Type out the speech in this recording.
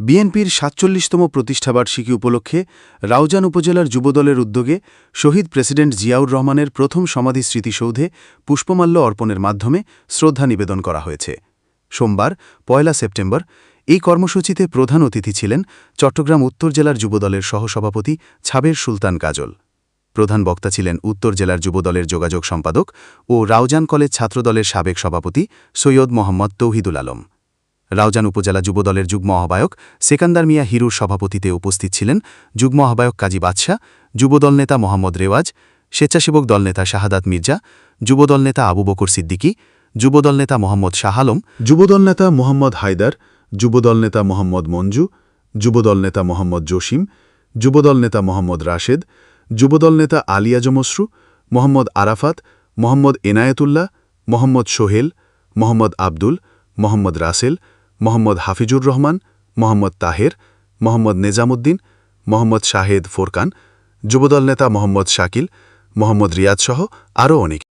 বিএনপির সাতচল্লিশতম প্রতিষ্ঠাবার্ষিকী উপলক্ষে রাউজান উপজেলার যুবদলের উদ্যোগে শহীদ প্রেসিডেন্ট জিয়াউর রহমানের প্রথম সমাধি স্মৃতিসৌধে পুষ্পমাল্য অর্পণের মাধ্যমে শ্রদ্ধা নিবেদন করা হয়েছে। সোমবার, পয়লা সেপ্টেম্বর, এই কর্মসূচিতে প্রধান অতিথি ছিলেন চট্টগ্রাম উত্তর জেলার যুবদলের সহসভাপতি ছাবের সুলতান কাজল। প্রধান বক্তা ছিলেন উত্তর জেলার যুবদলের যোগাযোগ সম্পাদক ও রাউজান কলেজ ছাত্রদলের সাবেক সভাপতি সৈয়দ মোহাম্মদ তৌহিদুল আলম। রাউজান উপজেলা যুবদলের যুগ্ম আহ্বায়ক সেকান্দার মিয়া হিরুর সভাপতিতে উপস্থিত ছিলেন যুগ্ম আহ্বায়ক কাজী বাদশাহ, যুবদল নেতা মোহাম্মদ রেওয়াজ, স্বেচ্ছাসেবক দলনেতা শাহাদাত মির্জা, যুবদল নেতা আবু বকর সিদ্দিকী, যুবদল নেতা মোহাম্মদ শাহ আলম, যুবদল নেতা মোহাম্মদ হায়দার, যুবদল নেতা মোহাম্মদ মঞ্জু, যুবদল নেতা মোহাম্মদ জসিম, যুবদল নেতা মোহাম্মদ রাশেদ, যুবদল নেতা আলিয়া জমসরু মোহাম্মদ আরাফাত, মোহাম্মদ এনায়েতুল্লাহ, মোহাম্মদ সোহেল, মোহাম্মদ আব্দুল, মোহাম্মদ রাসেল মোহাম্মদ হাফিজুর রহমান, মোহাম্মদ তাহের, মোহাম্মদ নেজামুদ্দিন, মোহাম্মদ শাহেদ ফোরকান, যুবদল নেতা মোহাম্মদ শাকিল, মোহাম্মদ রিয়াদসহ আরও অনেক।